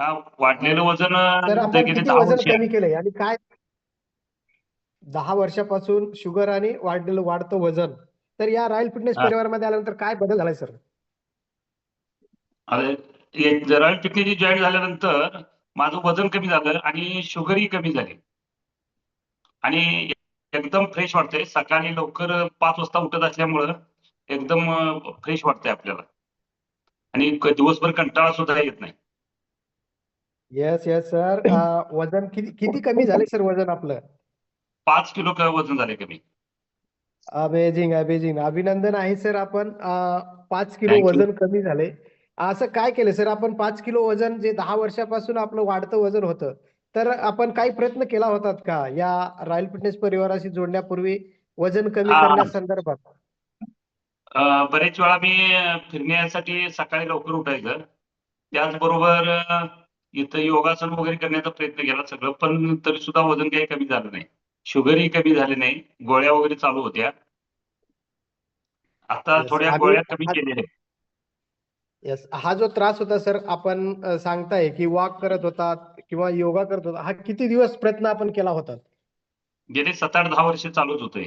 हा वाढलेलं वजन तर आपण किती. कमी केलंय? आणि काय? दहा वर्षापासून शुगर आणि वाढलेलं वाढतं वजन. तर या रॉयल फिटनेस हा. परिवारामध्ये आल्यानंतर काय बदल झालाय सर? अरे, एक जरा फिटनेसची जॉईन झाल्यानंतर माझं वजन कमी झालं आणि शुगरही कमी झाली. आणि एकदम फ्रेश वाटतंय. सकाळी लवकर पाच वाजता उठत असल्यामुळं एकदम फ्रेश वाटतंय आपल्याला. आणि क- दिवसभर कंटाळा सुद्धा येत नाही. येस येस सर वजन किती किती कमी झाले सर वजन आपलं? पाच किलो क- वजन झाले कमी. अमेझिंग अमेझिंग अभिनंदन आहे सर आपण अं, पाच किलो Thank you. वजन कमी झाले. असं काय केलं सर आपण पाच किलो वजन जे दहा वर्षापासून आपलं वाढतं वजन होतं तर आपण काही प्रयत्न केला होतात का? या रॉयल फिटनेस परिवाराशी जोडण्यापूर्वी वजन कमी हा. करण्यासंदर्भात. अं, बरेच वेळा मी अं, फिरण्यासाठी सकाळी लवकर उठायचं. त्याचबरोबर अं, इथं योगासन वगैरे करण्याचा प्रयत्न केला सगळं पण तरी सुद्धा वजन काही कमी झालं नाही. शुगरही कमी झाली नाही. गोळ्या वगैरे चालू होत्या. आता थोड्या गोळ्या कमी केलेल्या. येस हा जो त्रास होता सर आपण सांगताय की वॉक करत होतात किंवा योगा करत होता हा किती दिवस प्रयत्न आपण केला होता? गेले सात आठ दहा वर्ष चालूच होतं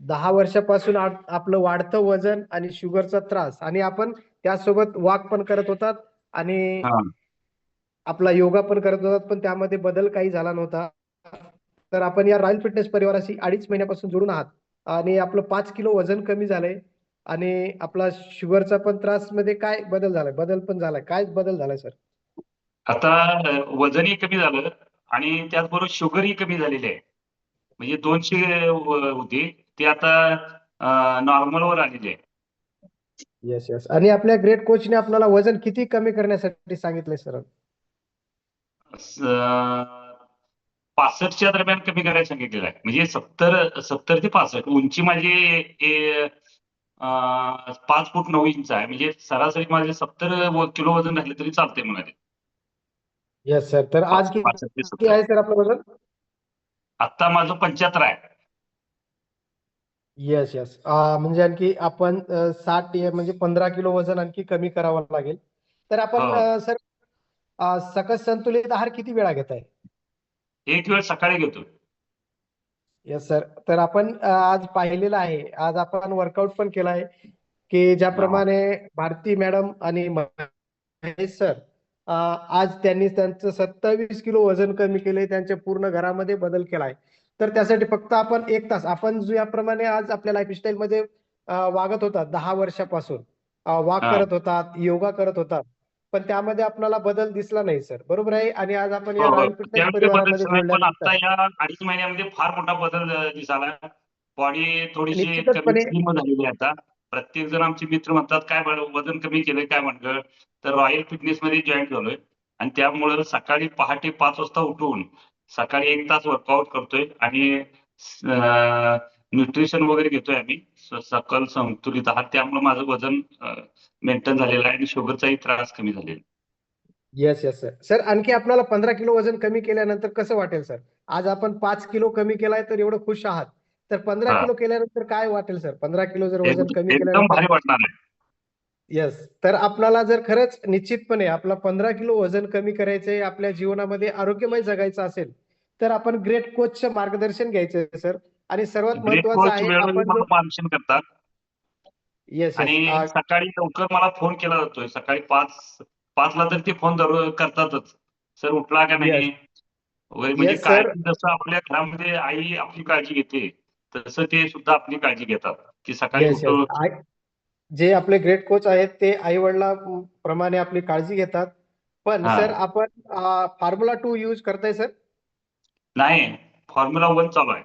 दहा वर्षापासून आपलं वाढतं वजन आणि शुगरचा त्रास आणि आपण त्यासोबत वॉक पण करत होतात आणि. आपला योगा पण करत होतात पण त्यामध्ये बदल काही झाला नव्हता. तर आपण या रॉयल फिटनेस परिवाराशी अडीच महिन्यापासून जोडून आहात. आणि आपलं पाच किलो वजन कमी झालंय. आणि आपला शुगरचा पण त्रासमध्ये काय बदल झालाय? बदल पण झालाय. काय बदल झालाय सर? आता वजनही कमी झालं आणि त्याचबरोबर शुगरही कमी झालेली आहे. म्हणजे दोनशे होती. ती आता नॉर्मलवर आलेली आहे. येस येस आणि आपल्या ग्रेट कोचने आपल्याला वजन किती कमी करण्यासाठी सांगितलंय सर? पासष्टच्या दरम्यान कमी करायला सांगितलेलं आहे. म्हणजे सत्तर सत्तर ते पासष्ट उंची माझी पाच फूट नऊ इंच आहे. म्हणजे सरासरी माझे सत्तर किलो वजन राहिले तरी चालते म्हणाले. येस सर तर आज किती आहे सर आपलं वजन? आता माझं पंच्याहत्तर आहे. येस येस म्हणजे आणखी आपण साठ म्हणजे पंधरा किलो वजन आणखी कमी करावं लागेल. तर आपण हो. सर सकस संतुलित आहार किती वेळा घेताय? एक वेळ सकाळी घेतो. येस सर तर आपण आज पाहिलेलं आहे. आज आपण वर्कआउट पण केलं आहे की ज्याप्रमाणे भारती मॅडम आणि सर आज त्यांनी त्यांचं सत्तावीस किलो वजन कमी केले त्यांच्या पूर्ण घरामध्ये बदल केलाय तर त्यासाठी फक्त आपण एक तास आपण जो याप्रमाणे आज आपल्या लाईफस्टाईल मध्ये वागत होतात दहा वर्षापासून वॉक. करत होतात योगा करत होतात पण त्यामध्ये आपल्याला बदल दिसला नाही सर. बरोबर आहे? आणि आज आपण या हो, हो. अडीच महिन्यामध्ये फार मोठा बदल दिसाला बॉडी थोडीशी झालेली आता. प्रत्येक जण आमचे मित्र म्हणतात काय वजन कमी केलंय काय म्हणलं तर रॉयल फिटनेस मध्ये जॉईन झालोय. आणि त्यामुळं सकाळी पहाटे पाच वाजता उठून सकाळी एक तास वर्कआउट करतोय. आणि न्यूट्रिशन वगैरे घेतोय आम्ही. सकल संतुलित आहार. त्यामुळे माझं वजन मेंटेन झालेलं आहे आणि शुगरचाही त्रास कमी झालेला आहे. येस येस सर सर आणखी आपल्याला पंधरा किलो वजन कमी केल्यानंतर कसं वाटेल सर आज आपण पाच किलो कमी केलाय तर एवढं खुश आहात. तर पंधरा. किलो केल्यानंतर काय वाटेल सर पंधरा किलो जर वजन कमी एकदम केल्यानंतर भारी वाटणार आहे. येस तर आपल्याला जर खरंच निश्चितपणे आपला पंधरा किलो वजन कमी करायचंय आपल्या जीवनामध्ये आरोग्यमय जगायचं असेल तर आपण ग्रेट कोचचं मार्गदर्शन घ्यायचं सर आणि सर्वात महत्वाचं आहे आपण करतात. येस आणि सकाळी लवकर मला फोन केला जातोय. सकाळी पाच पाचला तर ते फोन करतातच. सर उठला का नाही? वगैरे म्हणजे. काळजी जसं आपल्या घरामध्ये आई आपली काळजी घेते तसं ते सुद्धा आपली काळजी घेतात. की सकाळी जे आपले ग्रेट कोच आहेत ते आई वडिला प्रमाणे आपली काळजी घेतात. पण. सर आपण फॉर्म्युला टू यूज करताय सर? नाही. फॉर्म्युला वन चालू आहे.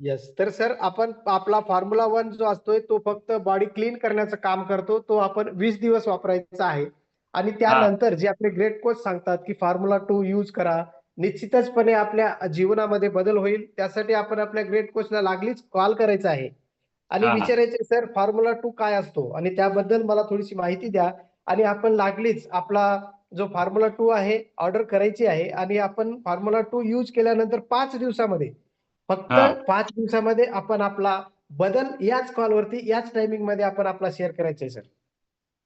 येस तर सर आपण आपला फॉर्म्युला वन जो असतोय तो फक्त बॉडी क्लीन करण्याचं काम करतो. तो आपण वीस दिवस वापरायचा आहे. आणि त्यानंतर जे आपले ग्रेट कोच सांगतात की फॉर्म्युला टू यूज करा निश्चितचपणे आपल्या जीवनामध्ये बदल होईल. त्यासाठी आपण आपल्या ग्रेट कोचला लागलीच कॉल करायचा आहे. आणि. विचारायचे सर फॉर्म्युला टू काय असतो? आणि त्याबद्दल मला थोडीशी माहिती द्या. आणि आपण लागलीच आपला जो फॉर्म्युला टू आहे ऑर्डर करायची आहे. आणि आपण फॉर्म्युला टू यूज केल्यानंतर पाच दिवसामध्ये फक्त. पाच दिवसामध्ये आपण आपला बदल याच कॉलवरती याच टायमिंगमध्ये आपण आपला शेअर करायचा आहे सर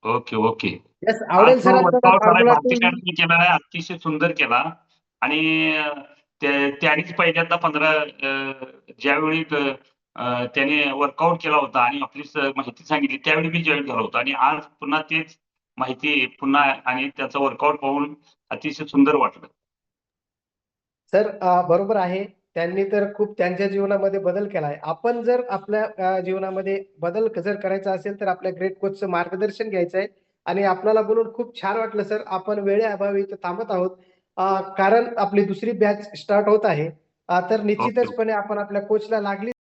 ओके ओके. येस आवडेल सर आहे अतिशय सुंदर केला. आणि त्यांनीच पहिल्यांदा पंधरा ज्यावेळी त्याने वर्कआउट केला होता आणि आपली माहिती सांगितली त्यावेळी मी जॉईन झालो होतो. आणि आज पुन्हा तेच माहिती पुन्हा आणि त्याचं वर्कआउट पाहून अतिशय सुंदर वाटलं. सर बरोबर आहे. त्यांनी तर खूप त्यांच्या जीवनामध्ये बदल केला आहे आपण जर आपल्या जीवनामध्ये बदल जर करायचा असेल तर आपल्या ग्रेट कोचचं मार्गदर्शन घ्यायचं आहे. आणि आपल्याला बोलून खूप छान वाटलं सर आपण वेळेअभावी इथं थांबत आहोत. कारण आपली दुसरी बॅच स्टार्ट होत आहे. तर निश्चितचपणे आपण आपल्या कोचला लागली